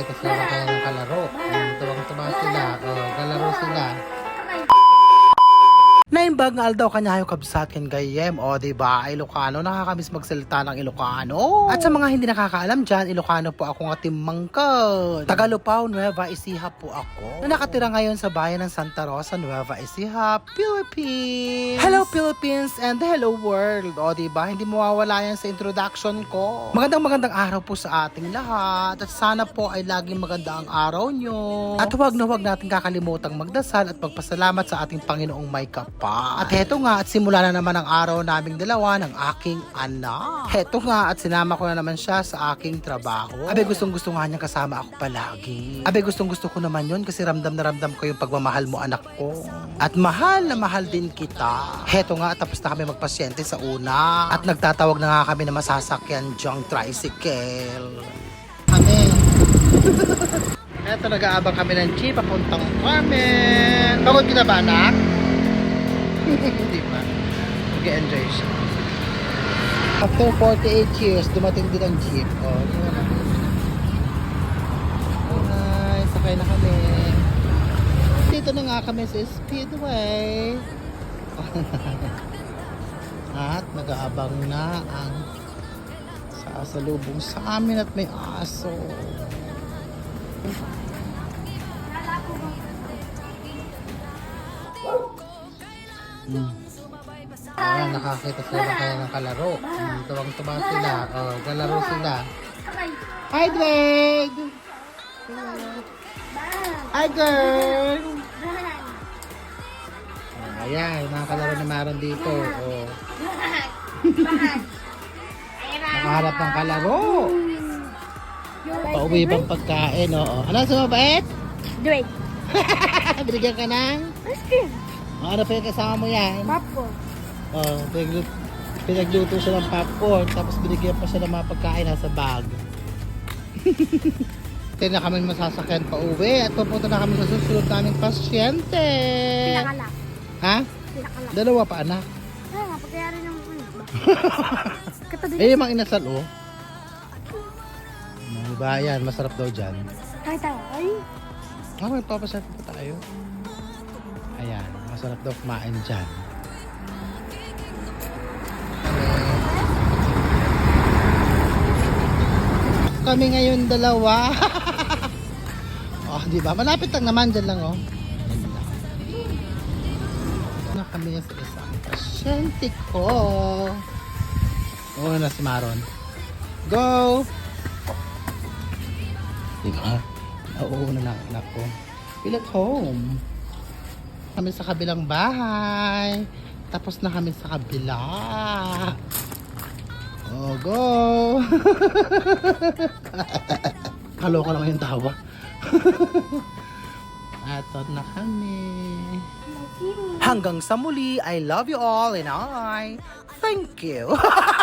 nakakita sila na kaya ng kalaro. Tuwang-tuwa sila. Oh, kalaro sila. Naimbag nga daw kanya yung kabsat kan gayem. O, diba? Ilocano, nakakamiss magsalita ng Ilocano. At sa mga hindi nakakaalam dyan, Ilocano po ako nga timmangkad. Tagalupaw, Nueva Ecija po ako. Na nakatira ngayon sa bayan ng Santa Rosa, Nueva Ecija, Philippines. Hello Philippines and hello world. O, diba? Hindi mawawala yan sa introduction ko. Magandang magandang araw po sa ating lahat. At sana po ay laging maganda ang araw nyo. At huwag na huwag natin kakalimutang magdasal at magpasalamat sa ating Panginoong may kapal. At heto nga, at simula na naman ang araw naming dalawa ng aking anak. Heto nga, at sinama ko na naman siya sa aking trabaho. Abe, gustong gusto nga niya kasama ako palagi. Abe, gustong gusto ko naman yun kasi ramdam na ramdam ko yung pagmamahal mo anak ko. At mahal na mahal din kita. Heto nga, tapos na kami magpasyente sa una. At nagtatawag na nga kami na masasakyan dyang tricycle. Kami. Eto, nag-aabang kami ng jeep papuntang Carmen. Pagod kita ba, anak? Hindi pa. Mag-enjoy siya. After 48 years, dumating din ang jeep. Oh. Hi, sakay na kami. Dito na nga kami sa Speedway. At nag-aabang na ang sasalubong sa amin at may aso. Hmm. Ayan, nakakita sila na kaya ng kalaro. Hmm, tuwang-tuwa sila. Oh, kalaro sila. Hi, Drake! Hi, girl! Oh, ayan, mga kalaro ni Maron dito. Oh. Nakaharap ng kalaro. Pauwi pang pagkain, oo. Ano sa mabait? Drake. Binigyan ka ng? Ice cream. Ano pa yung kasama mo yan? Popcorn. Oh, pinagluto, pinagluto siya ng popcorn, tapos binigyan pa siya ng mga pagkain nasa bag. Hindi na kami masasakyan pa uwi at pupunta na kami sa susunod naming pasyente. Pinakalak. Ha? Pinakalak. Dalawa pa anak. Kaya nga, pagkayari ng ano. Eh, yung mga inasal oh. Diba yan, masarap daw dyan. Kahit tayo. Ay. Ah, magpapasyente pa tayo. Ayan, masarap daw kumain dyan. Kami ngayon dalawa. oh, di ba? Malapit lang naman dyan lang, oh. Na kami sa isang pasyente ko. Oo na si Maron. Go! Di ba? Nauuna na anak ko. Feel at home. Kami sa kabilang bahay. Tapos na kami sa kabila. Oh, go! Kaloka naman yung tawa. Ato na kami. Hanggang sa muli, I love you all and I thank you.